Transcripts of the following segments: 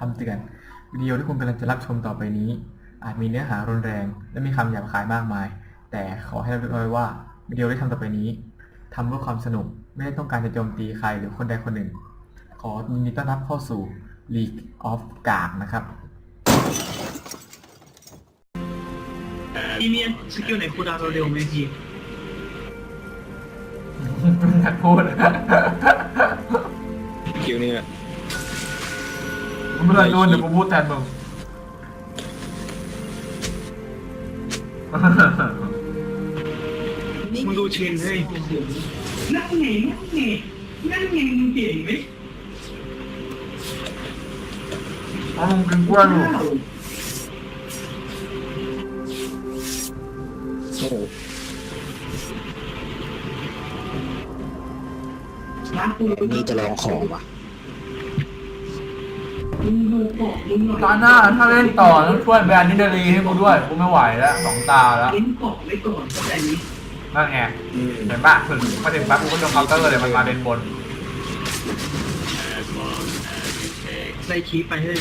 คำเตือน วิดีโอที่คุณกำลังจะรับชมต่อไปนี้ อาจมีเนื้อหารุนแรง และมีคำหยาบคายมากมาย แต่ขอให้รับรู้ไว้ว่าวิดีโอที่ทำต่อไปนี้ทำเพื่อความสนุก ไม่ได้ต้องการจะโจมตีใครหรือคนใดคนหนึ่ง ขอยินดีต้อนรับเข้าสู่ League of Gag นะครับพี่เมียนสกิลไหนคูลดาวน์เร็วๆไหมพี่อยากพูด คิวนี่แหละ มึงไม่ต้องโดนเดี๋ยวกูพูดแทนมึงมึงดูเชนเฮ้ยนั่นไงนั่นไงนั่นไงมึงเก่งไหมเอามึงกินกล้วยอยู่โอ้โหร้านกูนี่จะลองของว่ะ มึงดูปอกมึงหน่อย ตาหน้าถ้าเล่นต่อต้องช่วยแบรนด์นิดเดลีให้กูด้วยกูไม่ไหวแล้วสองตาแล้วเล่นปอกไว้ก่อนแต่นี้นั่นไงเห็นปะถึงมาถึงปั๊บกูก็โดนเคาน์เตอร์เลยมันมาเลนบนใส่คีไปให้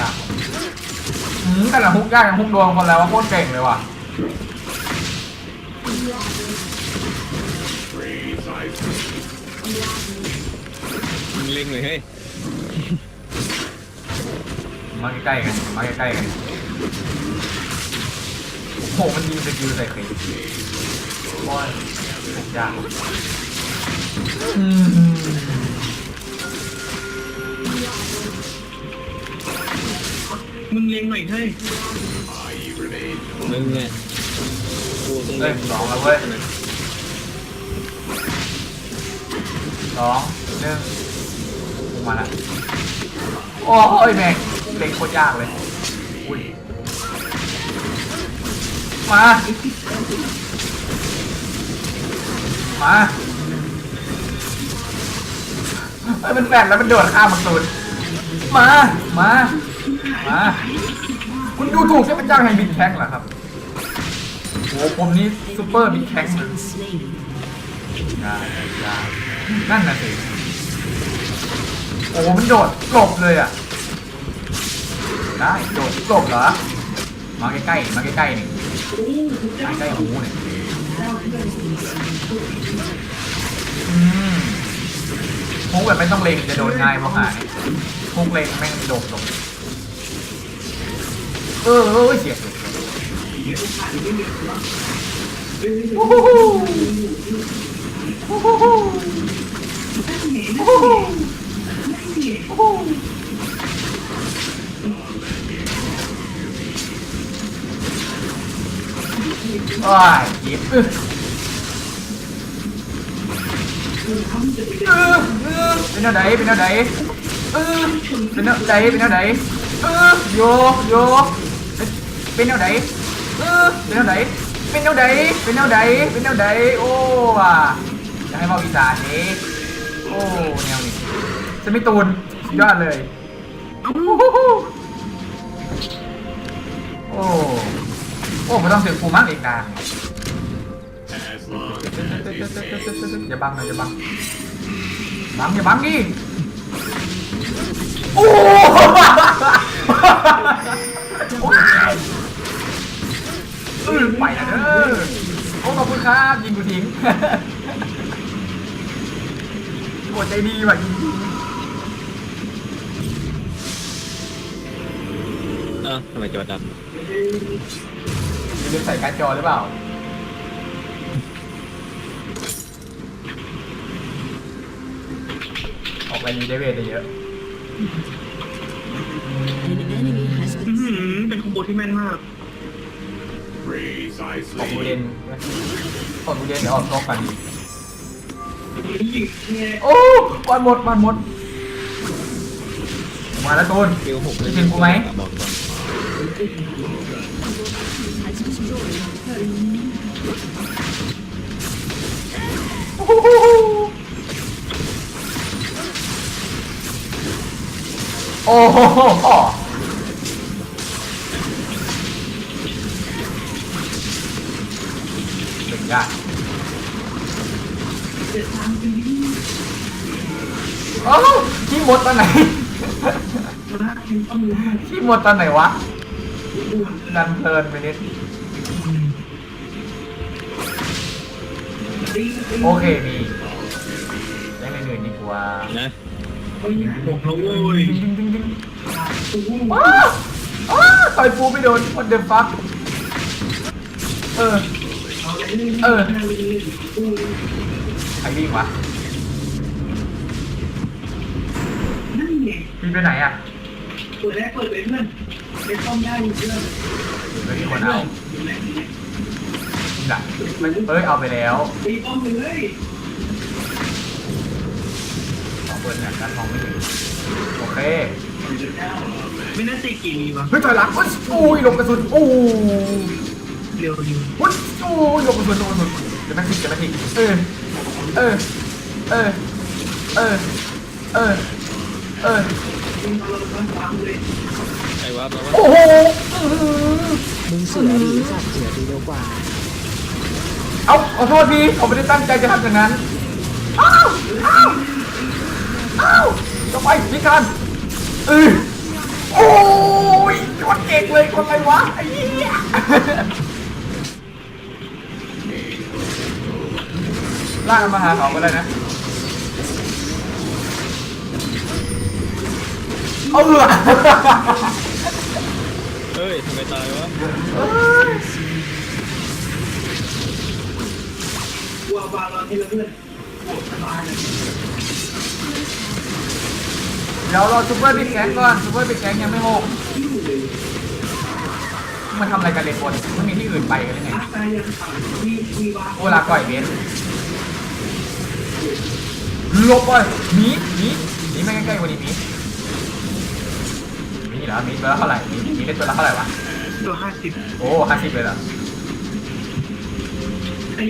ยากอืมแต่ละฮุกยากย่างฮุกดวงคนแล้วว่าโคตรเก่งเลยว่ะเล็งเลยเฮ้ย มาใกล้ๆกันมาใกล้ๆกันโอ้โหมันยิงสกิลใส่ครีโอ้ยฮุกยากอืมมึงเล็งหน่อยเฮ้ยมึงเนี่ยกูต้องเอ้เล็ยงสองแล้วเว้ยสองหนึ่งกูมาละโอ้ยแม่ง เล็งโคตรยากเลยอุ้ยมา มาเอ้มันแฝงแล้วมันโดดข้ามมันตูมา มา มา คุณดูถูกเทพเจ้าแห่งบินแข้งเหรอครับโอ้ผมนี่ซูเปอร์บิ๊กแข้งเลยได้ได้นั่นน่ะสิโอ้มันโดดกลบเลยอะ ได้โดดกลบเหรอ มาใกล้ๆ มาใกล้ๆนี่มาใกล้หูเนี่ยอืมพกแบบไม่ต้องเล็งจะโดนง่ายเพราะหายพกเล็งแม่งโดดตกเออเออเสียเสียเสีย ว้ายยิบเออเออเป็นแนวไหนเป็นแนวไหนเออเป็นแนวไหนเป็นแนวไหนเออโยโยเป็นแนวไหนเออเป็นแนวไหนเป็นแนวไหนเป็นแนวไหนเป็นแนวไหนโอ้ว่ะจะให้มาวิจารณ์นี้โอ้แนวนี้จะไม่ตูนยอดเลยโอ้ โอ้ไม่ต้องเสียงฟูมากอีกนาอย่าบังนะอย่าบังบังอย่าบังดิโอ้ไปนะเด้อโอ้ขอบคุณครับยิงกูทิ้งโหใจดีว่ะยิงเอ้าทำไมจอด อย่าลืมใส่การ์ดจอหรือเปล่า ออกไปนี้ได้เวทได้เยอะ An enemy has อื้อ been หือเป็นคอมโบที่แม่นมาก ออกบูเดนออกบูเดนเดี๋ยวออกนอกกันโอ้วันหมดวันหมด มาแล้วตูนคิวหกจะถึงกูไหมบอกก่อน has destroyed. โอ้โหเป็นยากโอ้ที่หมดตอนไหนล่างเป็นต้องล่หมดตอนไหนวะ ดันเพลินไปนิดตีตีโอเคมียังเหนื่อยๆดีกว่านะตีหกแล้วเว้ยดึงดึงดึงดึงตู้อ้าวอ้าวต่อยปูไม่โดน what the fuck เออ เออใครวิ่งวะนั่นไงพี่ไปไหนอะเปิดแรกเปิดเลยเพื่อน ไปซ่อมได้เพื่อไม่มีคนเอาดักเอ้ยเอาไปแล้วตีป้มเลยสองคนเนี่ยกันมองไม่เห็นโอเคไม่น่าตีกี่มีวะเฮ้ยถอยหลังโอุ๊ยอุ้ยลบกระสุนโอ้เร็วดีอุ้ยอู้ยลบกระสุนหลบกระสุนจะแม่งทิ้งจะแม่งทิ้งเออเออเออเออเออเออ ราเราฟังเลยไอ้วะแปลว่าโอ้โหอื้อหือมึงเสือดีสัตว์เสือดีเร็วกว่า เอาขอโทษพี่ผมไม่ได้ตั้งใจจะทำอย่างนั้นอ้าวอ้าวอ้าวจะไปพี่กันเออโอ้ยคนเก่งเลยคนอะไรวะไอ้เหี้ยลากมันมาหาเขาก็ได้นะเอาเหรอ เฮ้ยทำไมตายวะกลัวบาลอนที่เพื่อนสบายเลยเดี๋ยวรอซูเปอร์บิ๊กแกงก่อนซูเปอร์บิ๊กแกงยังไม่โหกมันทำอะไรกันเลยบนมันมีที่อื่นไปกันหรือไงตายยังต่ำมีมีวาโอลาก่อยเบนลบไปหมีหมีหมีไม่ใกล้ๆกว่านี้หมี หมีเหรอหมีตัวละเท่าไหร่หมีหมีเล่นตัวละเท่าไหร่วะตัวห้าสิบโอ้ห้าสิบเลยเหรอไอ้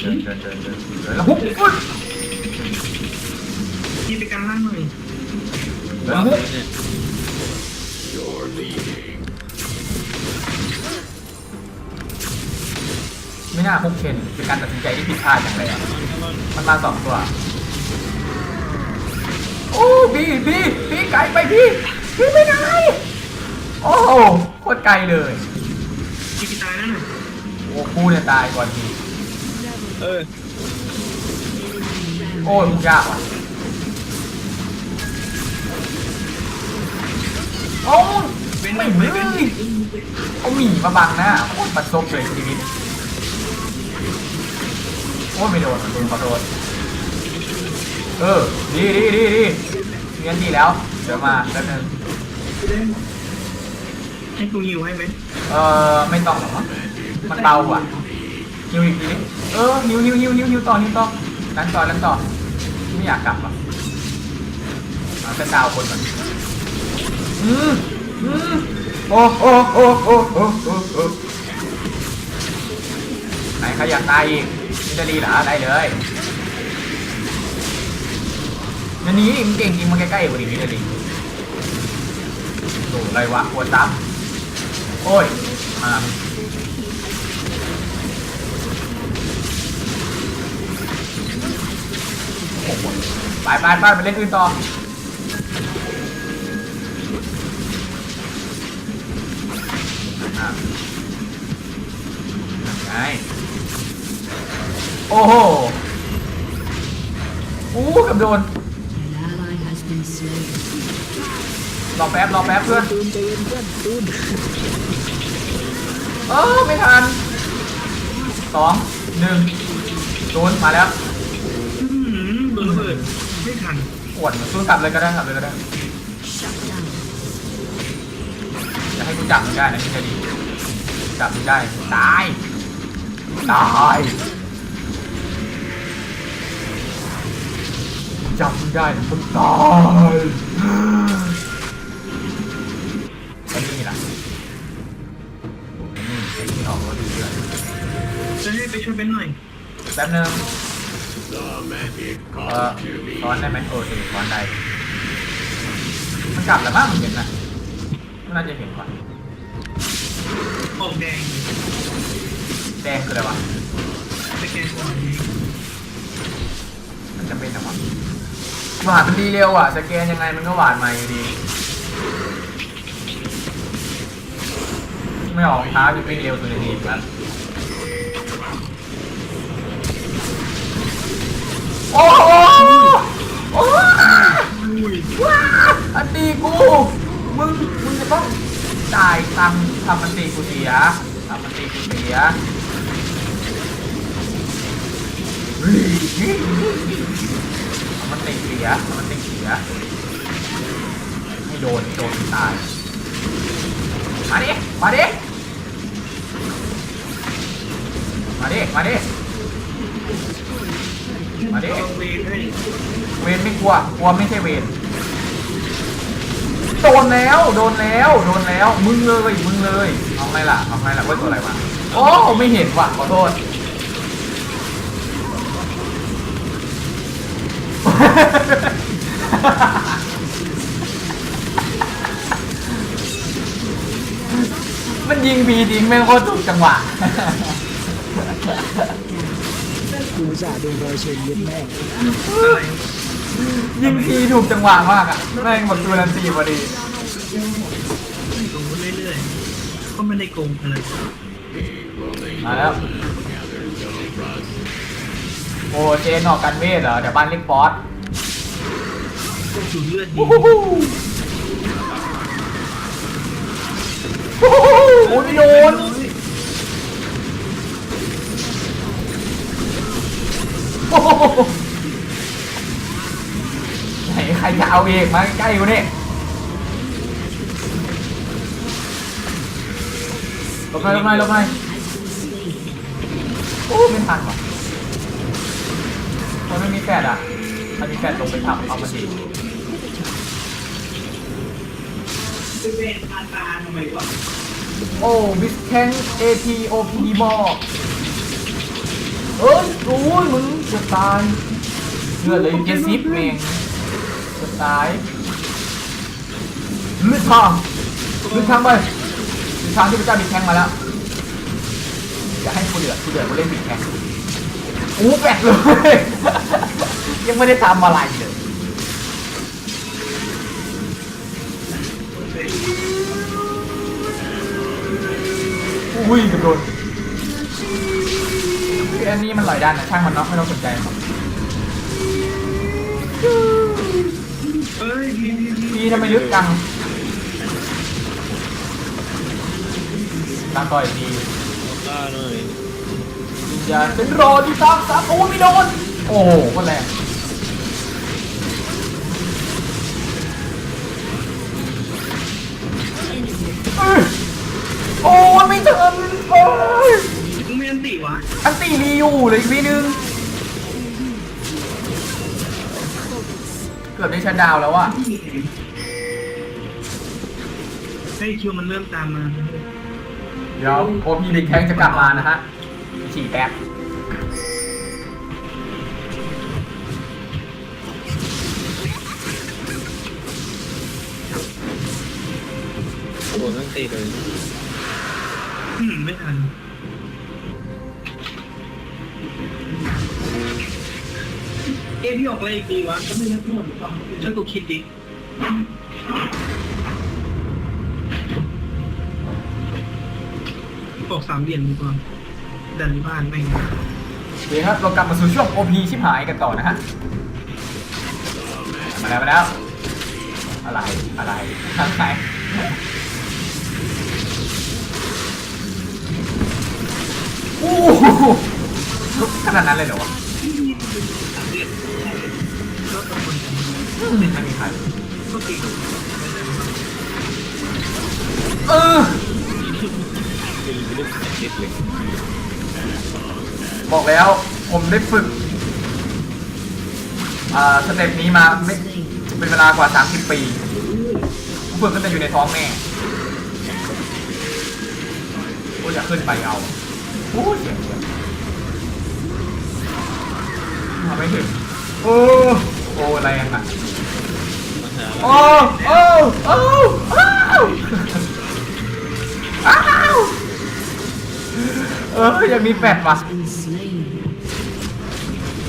เดินเดินเดินเดินเดินแล้วฮุบอุ๊ยที่ไปการล่างหน่อยเดินว่าฮุบเนี่ยไม่น่าฮุบเชนเป็นการตัดสินใจที่ผิดพลาดอย่างไรอะมันมาสองตัวโอ้พี่พี่พี่ไกลไปพี่พี่ไปไหน โอ้โหโคตรไกลเลยที่ตายนั่นน่ะโอ้กูเนี่ยตายก่อนพี่เออโอ้ยมึงยากว่ะโอ้ยไม่เฮ้ยเอาหมีมาบังหน้าโคตรปัดซบเลยชีวิตโอ้ยไม่โดนโดนขอโทษเออดีดีดีดีเงินดีแล้วเดี๋ยวมาแป๊บนึง ให้กูยิวให้ไหมเออไม่ต้องหรอกมั้งมันเบาอะฮิวอีกทีดิเออฮิวฮิวฮิวฮิวฮิวต่อฮิวต่อนั้นต่อนั้นต่อไม่อยากกลับอะเอาแต่ดาวคนก่อนอืมอืมโอ้โอ้โอ้โอ้โอ้โอ้โอ้ไหนใครอยากตายอีกมิตาลีเหรอได้เลยนันนี้มึงเก่งจริงมาใกล้ๆกว่าดิมิตาลีโอ้ไรวะปวดซ้ำ โอ้ย มาไปไปไปไปเล่นอื่นต่อไงโอ้โหอู้กับโดน An ally has been slain. รอแป๊บรอแป๊บเพื่อนตูนใจเย็นเพื่อนตูนเออไม่ทันสองหนึ่งศูนย์มาแล้วอืมโดนระเบิดไม่ทันปวดศูนย์กลับเลยก็ได้กลับเลยก็ได้ Shut down. จะให้กูจับมันได้นะที่จะดีจับมันได้ตายตายจับมันได้นะมึงตายไอ้นี่ล่ะไอ้นี่ไอ้นี่ออกรถดีเลยจะให้ไปช่วยเป็นหน่อยแป๊บนึงเออตอนได้ไหมโอเคตอนได้มันกลับแล้วมั้งมันเห็นนะมันน่าจะเห็นก่อนออกแดงแดงคืออะไรวะสแกนก่อนมันจะเป็นอะไรวะหวานมันดีเร็วอะสแกนยังไงมันก็หวานมาอยู่ดี ไม่ออกเท้าจะเป็นเร็วสุดในทีมครับโอ้โหโอ้ว้าอันตีกู มึง มึงจะต้องจ่ายตังค์ทำมันตีกูเสียทำมันตีกูเสียเฮ้ยทำมันตีเสียทำมันตีเสียไม่โดน โดนตาย มาดิ มาดิ มาดิ มาดิ มาดิ เวนไม่กลัว กลัวไม่ใช่เวนโดนแล้ว โดนแล้ว โดนแล้ว มึงเลย มึงเลยเอาไงล่ะเอาไงล่ะว้ยตัวอะไรวะโอ้ไม่เห็นว่ะ ขอโทษมันยิงพีจริงแม่งโคตรถูกจังหวะ กูอุตสาห์โดนรอยเชนเย็นแม่งอะไรยิงทีถูกจังหวะมากอะแม่งหมดตัวนันทีพอดีโกงเรื่อยๆก็ไม่ได้โกงอะไรมาแล้วโอ้เจนออกกันเวทเหรอเดี๋ยวบ้านเล็กบอสก็สูญเลือดดีโอ้โหโอ้โหโอ้ยไม่โดน โอ้โหไหนใครจะเอาเองมาใกล้กูนี่ลบหน่อยลบหน่อยลบหน่อยโอ้ไม่ทันว่ะมันไม่มีแฟดอะมันมีแฟดลงไปทำเอามาดีโอ้บิสแข้ง ATOP บอก เอ้ยโอ้ยมึงจะตายเลือดเลยเจซิปเมงจะตายเลือดทางเลือดทางไปเลือดทางที่พระเจ้าบิดแข้งมาแล้วอย่าให้กูเดือดกูเดือดกูเล่นบิดแข้งอู้แปดเลย ยังไม่ได้ทำอะไรเลยอุ้ยกระโดดคื ออันนี้มันลอยด้านนะช่างมันเนาะไม่ต้องสนใจหรอกเอ้ยพีพีพีพี่ทำไมลึกจังตามต่อยดีล่าหน่อยอย่าเป็นรอที่ตามสามโอ้ยไม่โดน โอ้โหโคนแรง อันติวะอันตีมีอยู่เหลยอีกวีนึง เกือบได้ชัดดาวน์แล้วอะให้คิวมันเริ่มตามมาเดี๋ยวโอพีบิ๊กแทงจะกลับมานะฮะฉี่แป๊บโดนตั้งตีเลย อืมไม่ทัน เอ้พี่ออกอะไรอีกดีวะก็ไม่รู้หมดช่วยกูคิดดิบอกสามเหรียญดีกว่าดันบ้านแม่งโอเคครับเรากลับมาสู่ช่วง OP ชิบหายกันต่อนะฮะ มาแล้วมาแล้ว อะไร อะไรทางไหนโอ้โหขนาดนั้นเลยเหรอวะก็ตะคน กันไม่มีใครก็เก่งเออเป็นเรื่องเด็ดเลยบอกแล้วผมได้ฝึกอ่าสเต็ปนี้มาไม่เป็นเวลากว่า 30 ปีผมฝึกตั้งแต่อยู่ในท้องแม่โอ้ยจะขึ้นไปเอาโอ้ยเสียงเสียงมาไม่ถึงโอ้โอ้อะไรอะ มาหาโอ้โอ้โอ้อ้าวอ้าวเออยังมีแปดว่ะ has been slain.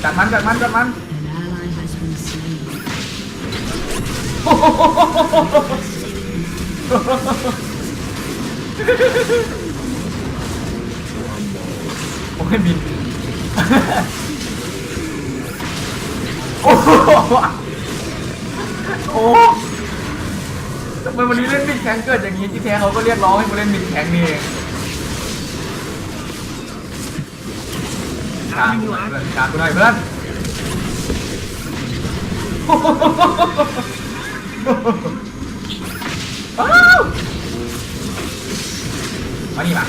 จัดมันจัดมันจัดมัน An ally has been slain. โอ้ยบินโอ้โหโอ้ ทำไมวันนี้เล่นมิดแข็งเกิดอย่างนี้ที่แท้เขาก็เรียกร้องให้กูเล่นมิดแข็งนี่เองกลางเพื่อนกลางกูหน่อยเพื่อนอ้าวมานี่มา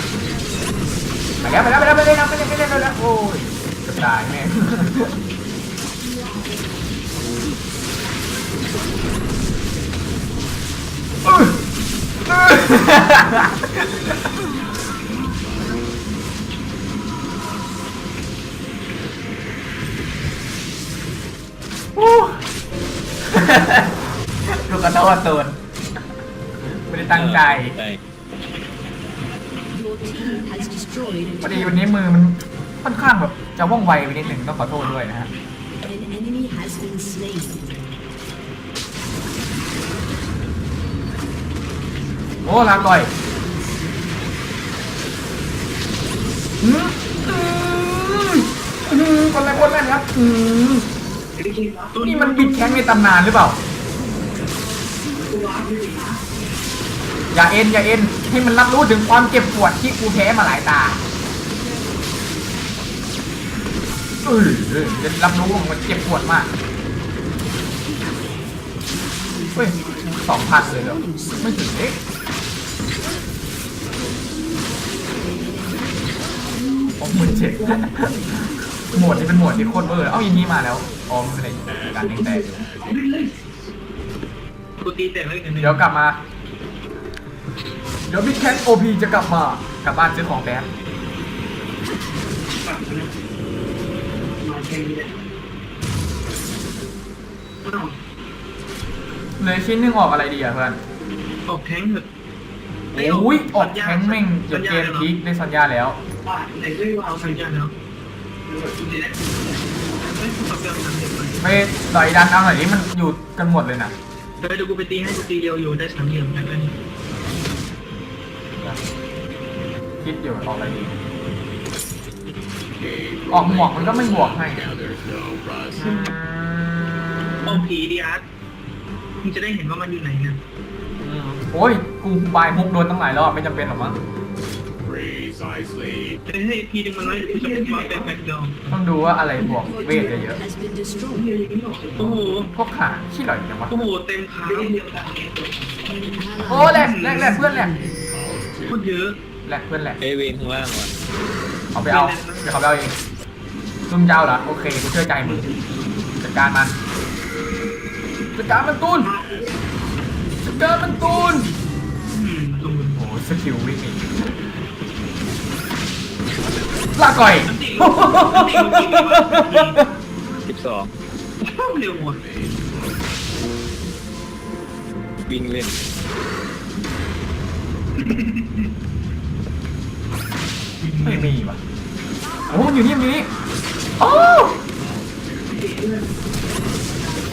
ไปแล้วไปแล้วไปแล้วไปเลยนะไปเลยไปเลยไปเลยโอ้ยจะตายแม่ เอ้ยโอ้ดูกระโดดตูนไม่ได้ตั้งใจใช่ Your team has destroyed พอดีวันนี้มือมันค่อนข้างแบบจะว่องไวไปนิดหนึ่งต้องขอโทษด้วยนะฮะ โอ้ลาก่อยอืมอืมคนแรกคนแรกครับอืมนี่มันบิดแข้งในตำนานหรือเปล่า อย่าเอ็นอย่าเอ็นให้มันรับรู้ถึงความเจ็บปวดที่กูแพ้มาหลายตาเออเออจะรับรู้ว่ามันเจ็บปวดมากเฮ้ยสองพันเลยเหรอไม่ถึงเอ๊ะ หมื่นเจ็ดโหมดนี้เป็นโหมดที่โคตรเบอร์เอ้ายินนี้มาแล้วอ๋อไม่เป็นไรการยิงแตกอยู่กูตีแต่ไม่กันเดี๋ยวกลับมา เดี๋ยวบิ๊กแคทโอพีจะกลับมากลับบ้านซื้อของแป๊บมาแค่นี้แหละเหลยชิ้นหนึงออกอะไรดีอะเพื่อน ออกแทงเถอะโอ้ยออกแทงค์แม่งจนเกมพลิกได้สัญญาแล้วว่า ไหนด้วยว่าเอาสัญญาแล้วไม่ขอเปลี่ยนทางเด็กไปไม่ต่อยดันเอาหน่อยนี้มันอยู่กันหมดเลยนะเดี๋ยวกูไปตีให้กูตีเดียวอยู่ได้สามเหลี่ยมแล้วนี่คิดอยู่ออกอะไรดีออกหมวกมันก็ไม่บวกให้ Now there's no อื process. ออกผีดิอาร์ตมึงจะได้เห็นว่ามันอยู่ไหนนะมโอ้ยกูบายมุกโดนตั้งหลายรอบไม่จำเป็นหรอกมั้ง Precisely. เฮ้ยให้พีดึงมันไว้กูจะไปว่าเป็นแบ็คดอมต้องดูว่าอะไรบวก Your เวท turret เยอะ has been destroyed. โอ้โหๆพวกขาขี้หล่อยจังวะโอ้โหเต็มขา An โอ้ ally แหลก has แหลก been แหลกเพื่อนแหลกพูดเยอะ แหลกเพื่อนแหลกเอเวนข้างล่างวะเอาไปเอาเดี๋ยวเขาไปเอาเองซุ่มเจ้าเหรอโอเคกูเชื่อใจมึงจัดการมันจัดการมันตูนจัดการมันตูนอืมดูโอ้โหสกิลวิ่งหนี ลาก่อยสิบสองเร็วว่ะวิ่งเล่นไม่มีว่ะโอ้มันอยู่นี่มันอยู่นี่โอ้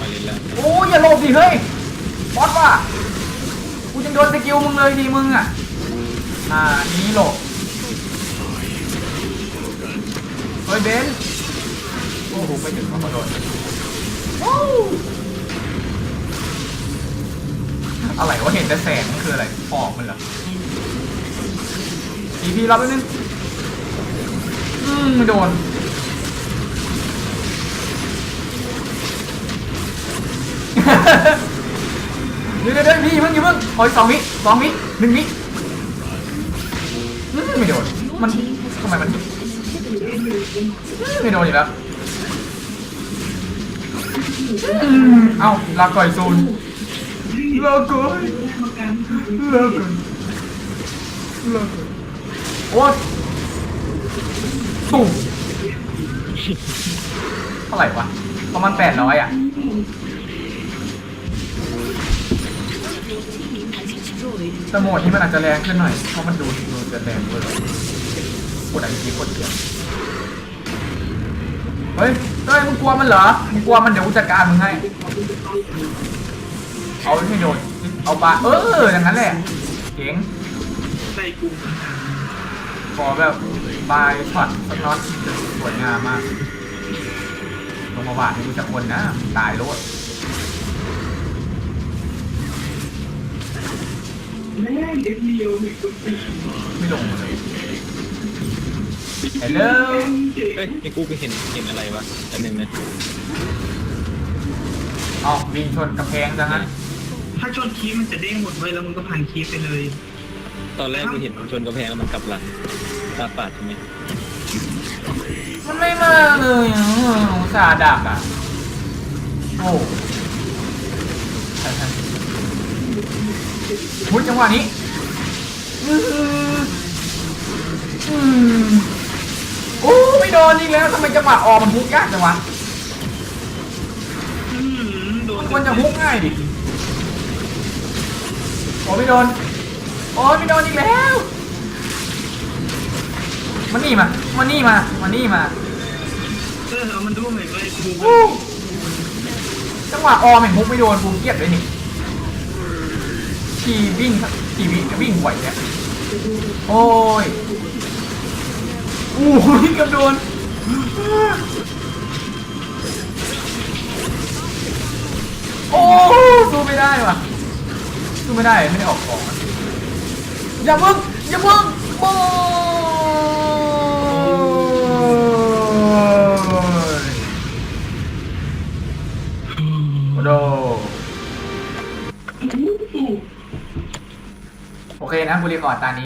มาเล่นแล้วโอ้อย่าหลบดิเฮ้ยบอสว่ะกูยังโดนสกิลมึงเลยดีมึงอะอ่านี้หลบ ฮ้ยเบนซ์โอ้โหไม่ถึงขอโทษโอ้อะไรวะเห็นแต่แสงมันคืออะไรออกมันเหรออีพีรับไปบนึงอืมไม่โดนเดี๋ยวเดี๋ยวเดี๋ยวพี่อย่าเพิ่งอย่าเพิ่งขออีกสองวิสองวิหนึ่งวิอืมไม่โดนมันทำไมมัน ไม่โดนอีกแล้วอืมเอ้าลาก่อยซูนลาก่อยลาก่อยลาก่อยโอ๊ยตุ่มเท่าไหร่วะประมาณแปดร้อยอะ Your team has destroyed แต่โหมดนี้มันอาจจะแรงขึ้นหน่อย เพราะมันดูดูจะแรงด้วยกดไอทีกดเดียวเฮ้ยเฮ้ยมึงกลัวมันเหรอ มึงกลัวมันเดี๋ยวกูจัดการมึงให้ เอาไม่โดนเอาปลาเออ อย่างนั้นแหละ เจ๋งใส่กลุ่มขอแบบบายช็อตสน็อตสวยงามมาก ลงมาบาดให้ดูสักคนนะ ตายโลดแม่เด็กเดียวมีคนตีไม่ลงเลย ฮลโลเจ๋งเฮ้ยไอ้กูไปเห็นเห็นอะไรวะอันหนึ่งนะเอาวิ่งชนกำแพงซะงั้นถ้าชนคีย์มันจะเด้งหมดไว้ยแล้วมันก็ผ่านคีย์ไปเลย ตอนแรกกูเห็นชนกระแพงแล้วมันกลับหลังตาปาดใช่ไหมมันไม่มาเลยอะอุตส่าห์ดักอะ โอ้มุดจังหวะนี้ อืมอืม โอ้ไม่โดนอีกแล้วทำไมจังหวะออกมันฮุกยากจังวะอืมโดนมันควรจะฮุกง่ายดิโอ้ไม่โดนโอ้ไม่โดนอีกแล้ว มันนี่มา มันนี่มา มันนี่มาเออเอามันดูหน่อยเว้ยดูวู้จังหวะออมเห็นฮุกไม่โดนกูเกลียดเลยนี่ขี่วิ่งขี่วิ่งวิ่งไหวเนี่ยโอ้ย อู้หูกับโดนโอ้สู้ไม่ได้ว่ะสู้ไม่ได้ไม่ได้ออกของอย่ามึงอย่ามึงโอ้ยโอ้โดโอเคนะกูรีคอร์ดตานี้